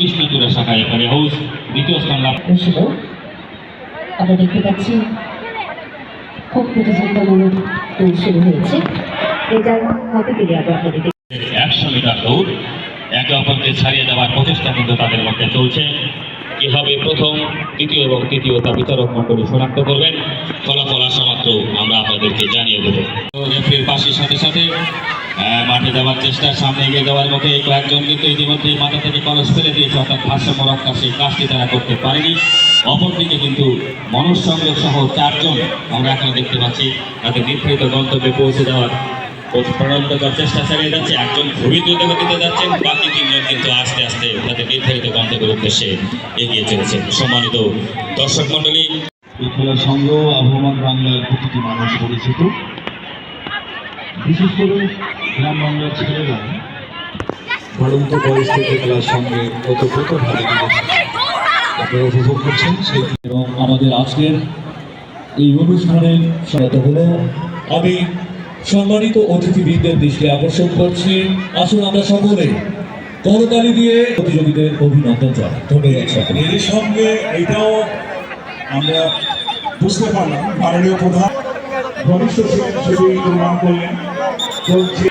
কৃষ্ণচূড়া শাখা এখানে হাউস দ্বিতীয় স্থান লাভ দর্শক আমরা দেখতে পাচ্ছি, খুব প্রতিযোগিতামূলক শুরু হয়েছে। এটার হবে কিনে আবার আপনাদেরকে একশো মিটার দৌড়, একে অপরকে ছাড়িয়ে দেওয়ার প্রচেষ্টা কিন্তু তাদের মধ্যে চলছে। কীভাবে প্রথম, দ্বিতীয় এবং তৃতীয় তা বিচারক মন্ডলী শনাক্ত করবেন। ফলাফল আসা মাত্র আমরা আপনাদেরকে জানিয়ে দেবো। তো পাশের সাথে সাথে মাঠে যাওয়ার চেষ্টা সামনে এগিয়ে যাওয়ার মতো এই কয়েকজন কিন্তু ইতিমধ্যে মাঠে থেকে কলস ফেলে দিয়েছে অর্থাৎ ভারসাম্য রক্ষা সেই কাজটি তারা করতে পারেনি। অপরদিকে কিন্তু মনঃসংযোগ সহ চারজন আমরা এখন দেখতে পাচ্ছি তাদের নির্ধারিত গন্তব্যে পৌঁছে যাওয়ার প্রাণান্তকর চেষ্টা চালিয়ে যাচ্ছে। একজন খুবই দ্রুত গতিতে যাচ্ছেন বাকি তিনজন কিন্তু আস্তে আস্তে তাদের নির্ধারিত গন্তব্যের উদ্দেশ্যে এগিয়ে চলেছেন। সম্মানিত দর্শক মন্ডলী এই সঙ্গেও আবহমান বাংলার প্রতিটি মানুষ পরিচিত। বিশেষ করে গ্রাম বাংলার ছেলেরা বাড়ন্ত বয়স থেকে খেলার সঙ্গে ওতপ্রোতভাবে। আপনারা উপভোগ করছেন। সেই এবং আমাদের আজকের এই অনুষ্ঠানের সহায়তা হলো আমি সম্মানিত অতিথিবৃন্দের দৃষ্টি আকর্ষণ করছি। আসুন আমরা সকলে করতালি দিয়ে প্রতিযোগীদের অভিনন্দন জানাই। ধন্যবাদ এর সঙ্গে এটাও আমরা বুঝতে পারলাম মাননীয় প্রধান ঘনিষ্ঠ ছিলেন ছবি নির্মাণ করলেন। বলছি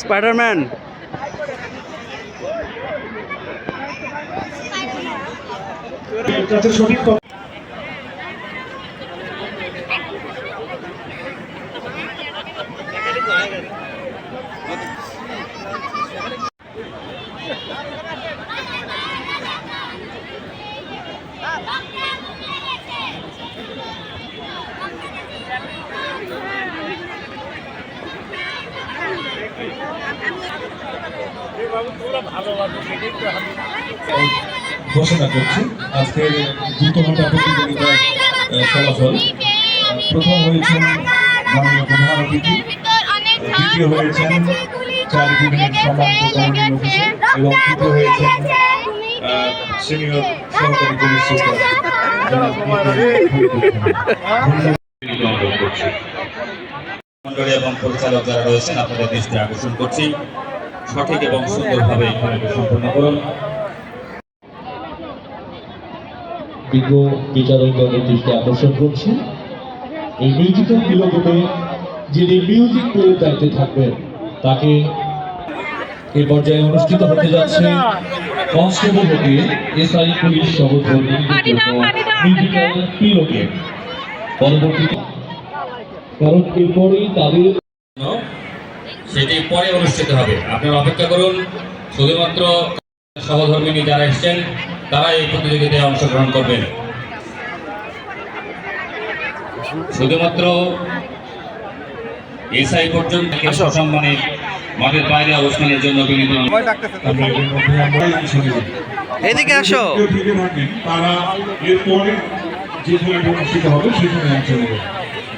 স্পাইডারম্যান সঠিক ঘোষণা করছি, আজকের দ্রুত ঘণ্টা প্রতিযোগিতার ফলাফল প্রথম হয়েছেন মাননীয় প্রধান অতিথি দ্বিতীয় হয়েছেন চার তৃতীয় হয়েছেন সিনিয়র সহকারী পুলিশ সুপার। মন্ডলী এবং পরিচালক যারা রয়েছেন আপনাদের দৃষ্টি আকর্ষণ করছি। সঠিক এবং সুন্দরভাবে এই খেলাটি সম্পন্ন করুন। বিজ্ঞ বিচারকদের দৃষ্টি আকর্ষণ করছি। এই মিউজিক্যাল বিলোপনে যিনি মিউজিক প্লেয়ের দায়িত্বে থাকবেন তাকে এই পর্যায়ে অনুষ্ঠিত হতে যাচ্ছে কনস্টেবল হতে এসআই পুলিশ মিউজিক্যাল পিলোকে পরবর্তীতে কারণ এরপরেই তাদের সেটি পরে অনুষ্ঠিত হবে। আপনারা অপেক্ষা করুন। শুধুমাত্র সহধর্মিনী যারা এসছেন তারা এই প্রতিযোগিতায় অংশগ্রহণ করবেন। শুধুমাত্র এসআই পর্যন্ত সম্মানে মাঠের বাইরে অবস্থানের জন্য বিনীত এদিকে আসো। তারা এরপরে যেখানে অনুষ্ঠিত হবে সেখানে অংশ নেবে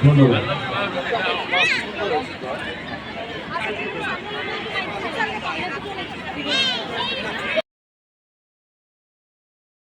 ধন্যবাদ।